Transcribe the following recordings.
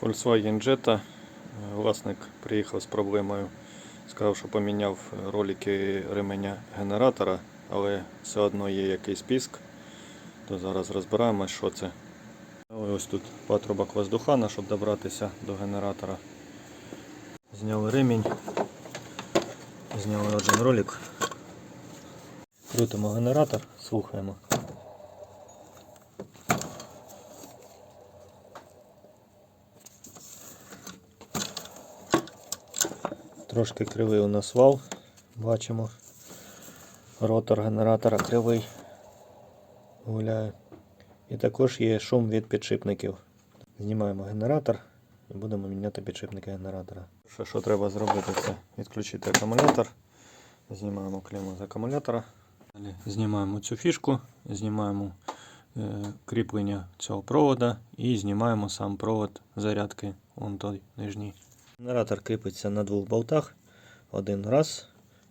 Volkswagen Jetta. Власник приїхав з проблемою. Сказав, що поміняв ролики ременя генератора, але все одно є якийсь піск. То зараз розбираємо, що це. Ось тут патрубок воздухана, щоб добратися до генератора. Зняли ремінь. Зняли один ролик. Крутимо генератор, слухаємо. Трошки кривий у нас вал, бачимо. Ротор генератора кривий гуляє. І також є шум від підшипників. Знімаємо генератор і будемо міняти підшипники генератора. Що, що треба зробити, це відключити акумулятор. Знімаємо клемму з акумулятора. Далі знімаємо цю фішку, знімаємо е, кріплення цього провода і знімаємо сам провод зарядки, вон той нижній. Генератор кріпиться на двох болтах. Один раз.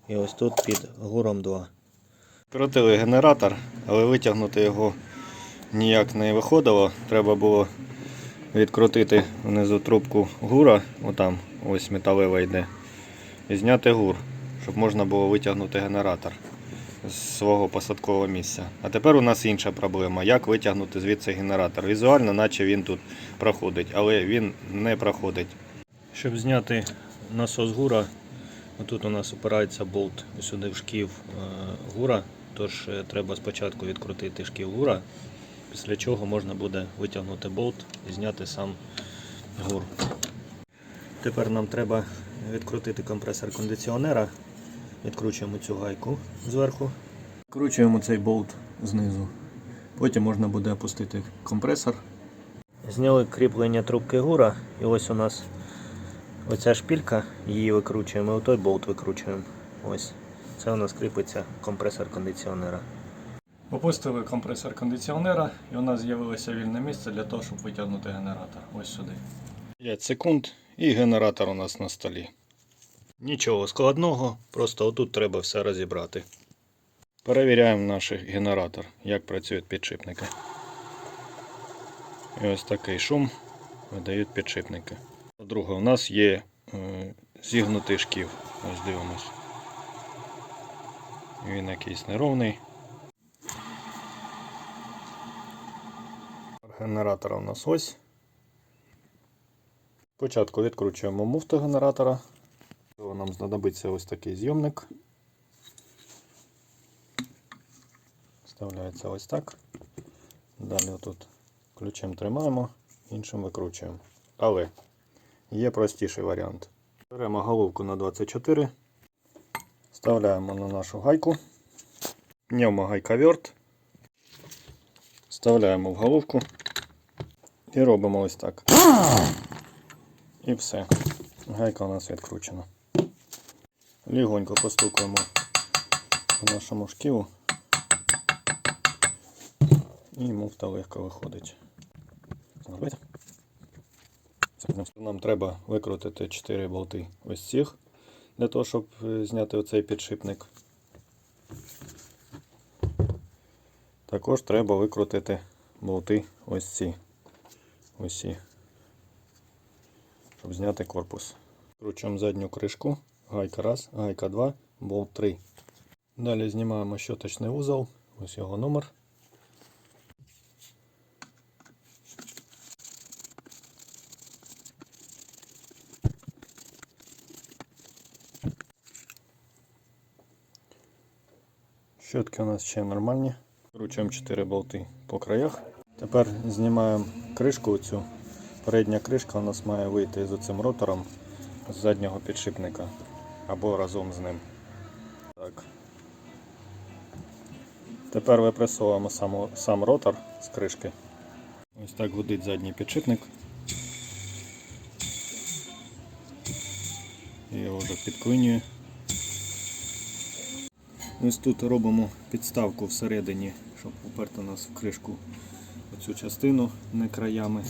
І ось тут під гуром два. Крутили генератор, але витягнути його ніяк не виходило. Треба було відкрутити внизу трубку гура, отам ось металева йде, і зняти гур, щоб можна було витягнути генератор з свого посадкового місця. А тепер у нас інша проблема, як витягнути звідси генератор. Візуально, наче він тут проходить, але він не проходить. Щоб зняти насос гура, тут у нас опирається болт сюди в шків е, гура, тож е, треба спочатку відкрутити шків гура, після чого можна буде витягнути болт і зняти сам гур. Тепер нам треба відкрутити компресор кондиціонера. Відкручуємо цю гайку зверху. Відкручуємо цей болт знизу. Потім можна буде опустити компресор. Зняли кріплення трубки гура, і ось у нас оця шпілька, її викручуємо, і той болт викручуємо. Ось. Це у нас кріпиться компресор кондиціонера. Опустили компресор кондиціонера і у нас з'явилося вільне місце для того, щоб витягнути генератор. Ось сюди. 5 секунд і генератор у нас на столі. Нічого складного, просто отут треба все розібрати. Перевіряємо наш генератор, як працюють підшипники. І ось такий шум видають підшипники. По-друге, у нас є е, зігнутий шків. Ось дивимось. Він якийсь неровний. Генератор у нас ось. Спочатку відкручуємо муфту генератора. Нам знадобиться ось такий зйомник. Вставляється ось так. Далі тут ключем тримаємо, іншим викручуємо. Але є простіший варіант. Беремо головку на 24, вставляємо на нашу гайку, гайковерт, вставляємо в головку і робимо ось так. І все. Гайка у нас відкручена. Лігонько постукаємо по нашому шківу. І муфта легко виходить. Зробити. Нам треба викрутити 4 болти ось цих, для того, щоб е, зняти оцей підшипник. Також треба викрутити болти ось ці. Ось щоб зняти корпус. Кручуємо задню кришку, гайка 1, гайка 2, болт 3. Далі знімаємо щоточний вузол, ось його номер. Щотки у нас ще нормальні. Кручуємо 4 болти по краях. Тепер знімаємо кришку цю. Передня кришка у нас має вийти з цим ротором з заднього підшипника або разом з ним. Так. Тепер випресовуємо сам, сам ротор з кришки. Ось так гудить задній підшипник. Я його вже підклинюю. Ось тут робимо підставку всередині, щоб уперти нас в кришку оцю частину не краями.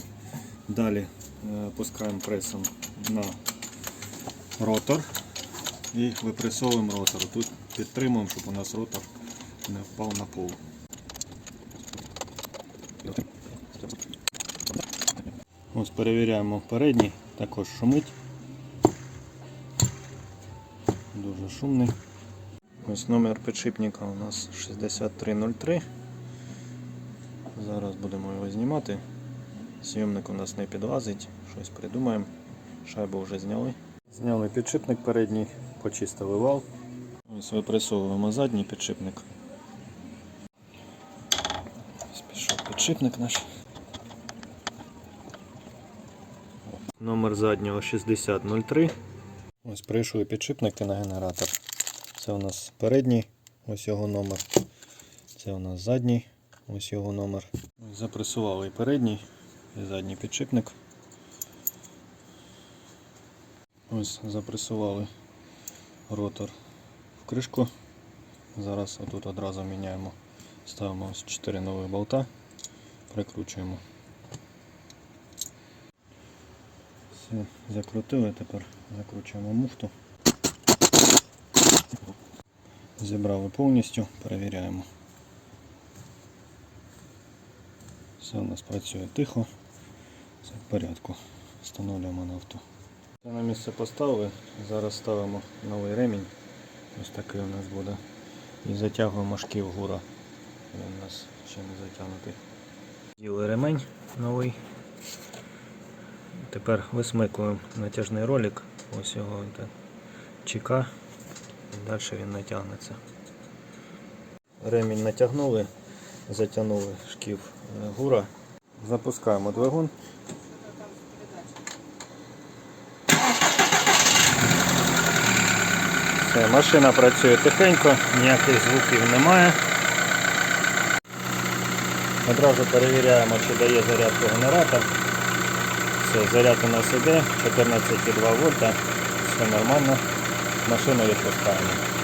Далі е, пускаємо пресом на ротор і випресовуємо ротор. Тут підтримуємо, щоб у нас ротор не впав на пол. Ось перевіряємо передній, також шумить. Дуже шумний. Ось номер підшипника у нас 6303. Зараз будемо його знімати. Зйомник у нас не підлазить, щось придумаємо. Шайбу вже зняли. Зняли підшипник передній, почистили вал. Ось випресовуємо задній підшипник. Ось пішов підшипник наш. Номер заднього 6003. Ось прийшли підшипники на генератор. Це у нас передній, ось його номер. Це у нас задній, ось його номер. Запресували і передній, і задній підшипник. Ось запресували ротор в кришку. Зараз отут одразу міняємо. Ставимо ось 4 нових болта, прикручуємо. Все, закрутили, тепер закручуємо муфту. Зібрали повністю, перевіряємо. Все у нас працює тихо, все в порядку. Встановлюємо на авто. Це на місце поставили, зараз ставимо новий ремінь. Ось такий у нас буде. І затягуємо шків гура. Він у нас ще не затягнутий. Діли ремень новий. Тепер висмикуємо натяжний ролик. Ось його йде чека. Далі він натягнеться. Ремінь натягнули, затягнули шків е, гура. Запускаємо двигун. Все, машина працює тихенько, ніяких звуків немає. Одразу перевіряємо, чи дає зарядку генератор. Все, заряд у нас іде, 14,2 вольта, все нормально. Машину відпускаємо.